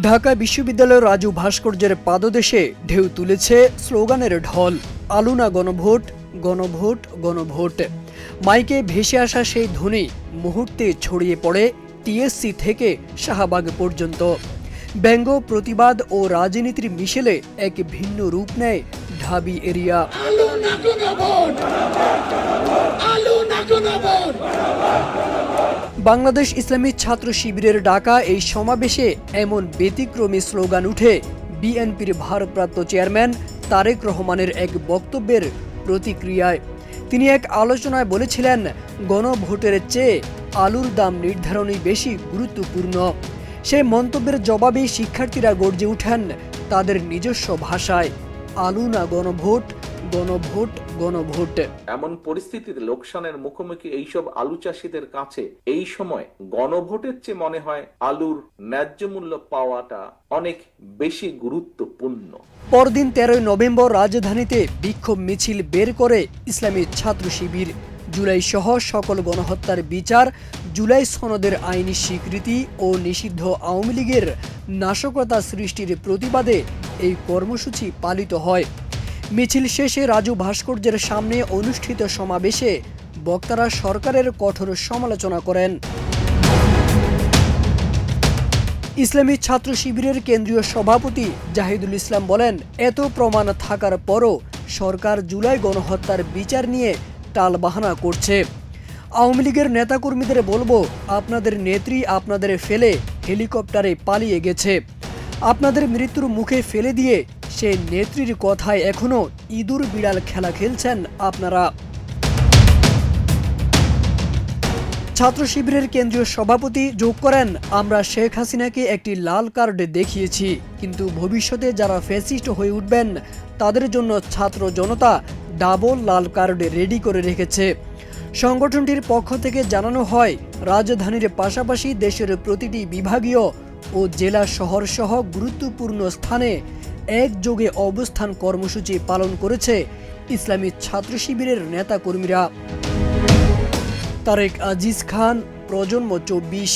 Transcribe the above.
ঢাকা বিশ্ববিদ্যালয়ের রাজু ভাস্কর্যের পাদদেশে ঢেউ তুলেছে স্লোগানের ঢল। আলুনা গণভোট গণভোট গণভোট। মাইকে ভেসে আসা সেই ধ্বনি মুহূর্তে ছড়িয়ে পড়ে টিএসসি থেকে শাহবাগ পর্যন্ত। ব্যঙ্গ, প্রতিবাদ ও রাজনীতির মিশেলে এক ভিন্ন রূপ নেয় ঢাবি এরিয়া। বাংলাদেশ ইসলামী ছাত্র শিবিরের ডাকা এই সমাবেশে এমন ব্যতিক্রমী স্লোগান উঠে। বিএনপির ভারপ্রাপ্ত চেয়ারম্যান তারেক রহমানের এক বক্তব্যের প্রতিক্রিয়ায়। তিনি এক আলোচনায় বলেছিলেন, গণভোটের চেয়ে আলুর দাম নির্ধারণই বেশি গুরুত্বপূর্ণ। সেই মন্তব্যের জবাবেই শিক্ষার্থীরা গর্জে ওঠেন তাদের নিজস্ব ভাষায়, আলু না গণভোট গণভোট গণভোট। এমন পরিস্থিতিতে লোকসানের মুখোমুখি এইসব আলু চাষিদের কাছে এই সময় গণভোটের চেয়ে মনে হয় আলুর ন্যায্য মূল্য পাওয়াটা অনেক বেশি গুরুত্বপূর্ণ। পরদিন তেরোই নভেম্বর রাজধানীতে বিক্ষোভ মিছিল বের করে ইসলামী ছাত্র শিবির। জুলাই সহ সকল গণহত্যার বিচার জুলাই সনদের আইনি স্বীকৃতি ও নিষিদ্ধ আওয়ামী লীগের নাশকতা সৃষ্টির প্রতিবাদে এই কর্মসূচি পালিত হয়। মিছিল শেষে রাজু ভাস্কর্যের সামনে অনুষ্ঠিত সমাবেশে বক্তারা সরকারের কঠোর সমালোচনা করেন। ইসলামী ছাত্র শিবিরের কেন্দ্রীয় সভাপতি জাহিদুল ইসলাম বলেন, এত প্রমাণ থাকার পরও সরকার জুলাই গণহত্যার বিচার নিয়ে টালবাহানা করছে। আওয়ামী লীগের নেতাকর্মীদের বলব, আপনাদের নেত্রী আপনাদের ফেলে হেলিকপ্টারে পালিয়ে গেছে। আপনাদের মৃত্যুর মুখে ফেলে দিয়ে সে নেত্রীর কথায় এখনও ইঁদুর বিড়াল খেলা খেলছেন আপনারা। ছাত্র শিবিরের কেন্দ্রীয় সভাপতি যোগ করেন, আমরা শেখ হাসিনাকে একটি লাল কার্ড দেখিয়েছি, কিন্তু ভবিষ্যতে যারা ফ্যাসিস্ট হয়ে উঠবেন, তাদের জন্য ছাত্র জনতা ডাবল লাল কার্ড রেডি করে রেখেছে। সংগঠনটির পক্ষ থেকে জানানো হয়, রাজধানীর পাশাপাশি দেশের প্রতিটি বিভাগীয় ও জেলা শহর সহ গুরুত্বপূর্ণ স্থানে একযোগে অবস্থান কর্মসূচি পালন করেছে ইসলামী ছাত্র শিবিরের নেতা কর্মীরা তারেক আজিজ খান, প্রজন্ম চব্বিশ।